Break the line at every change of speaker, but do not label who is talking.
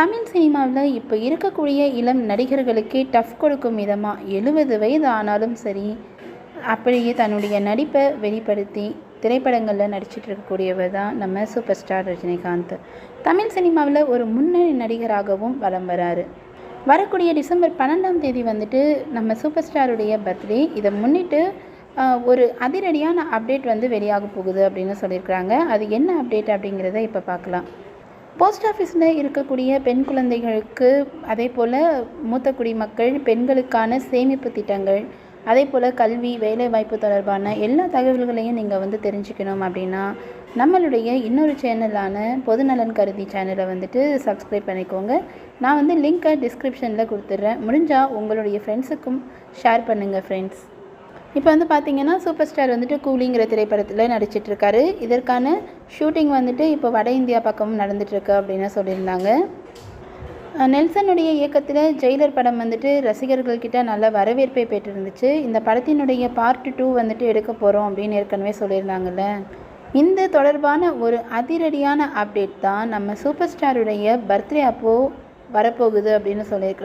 தமிழ் சினிமாவில் இப்போ இருக்கக்கூடிய இளம் நடிகர்களுக்கே டஃப் கொடுக்கும் விதமாக எழுபது வயது ஆனாலும் சரி அப்படியே தன்னுடைய நடிப்பை வெளிப்படுத்தி திரைப்படங்களில் நடிச்சிட்டு இருக்கக்கூடியவர் தான் நம்ம சூப்பர் ஸ்டார் ரஜினிகாந்த். தமிழ் சினிமாவில் ஒரு முன்னணி நடிகராகவும் வலம் வராரு. வரக்கூடிய டிசம்பர் பன்னெண்டாம் தேதி வந்துட்டு நம்ம சூப்பர் ஸ்டாருடைய பர்த்டே. இதை முன்னிட்டு ஒரு அதிரடியான அப்டேட் வந்து வெளியாக போகுது அப்படின்னு சொல்லியிருக்கிறாங்க. அது என்ன அப்டேட் அப்படிங்கிறத இப்போ பார்க்கலாம். போஸ்ட் ஆஃபீஸில் இருக்கக்கூடிய பெண் குழந்தைகளுக்கு அதே போல் மூத்த குடிமக்கள் பெண்களுக்கான சேமிப்பு திட்டங்கள் அதே போல் கல்வி வேலைவாய்ப்பு தொடர்பான எல்லா தகவல்களையும் நீங்கள் வந்து தெரிஞ்சுக்கணும் அப்படின்னா நம்மளுடைய இன்னொரு சேனலான பொதுநலன் கருதி சேனலை வந்துட்டு சப்ஸ்கிரைப் பண்ணிக்கோங்க. நான் வந்து லிங்க்கை டிஸ்கிரிப்ஷனில் கொடுத்துட்றேன் முடிஞ்சால் உங்களுடைய ஃப்ரெண்ட்ஸுக்கும் ஷேர் பண்ணுங்கள் ஃப்ரெண்ட்ஸ் இப்போ வந்து பார்த்தீங்கன்னா சூப்பர் ஸ்டார் வந்துட்டு கூலிங்கிற திரைப்படத்தில் நடிச்சிட்ருக்காரு இதற்கான ஷூட்டிங் வந்துட்டு இப்போ வட இந்தியா பக்கமும் நடந்துகிட்ருக்கு அப்படின்னு சொல்லியிருந்தாங்க. நெல்சனுடைய இயக்கத்தில் ஜெயிலர் படம் வந்துட்டு ரசிகர்கள்கிட்ட நல்ல வரவேற்பை பெற்றிருந்துச்சு. இந்த படத்தினுடைய பார்ட் டூ வந்துட்டு எடுக்க போகிறோம் அப்படின்னு ஏற்கனவே சொல்லியிருந்தாங்கல்ல. இந்த தொடர்பான ஒரு அதிரடியான அப்டேட் தான் நம்ம சூப்பர் ஸ்டாருடைய பர்த்டே அப்போது வரப்போகுது அப்படின்னு சொல்லியிருக்கிறாங்க.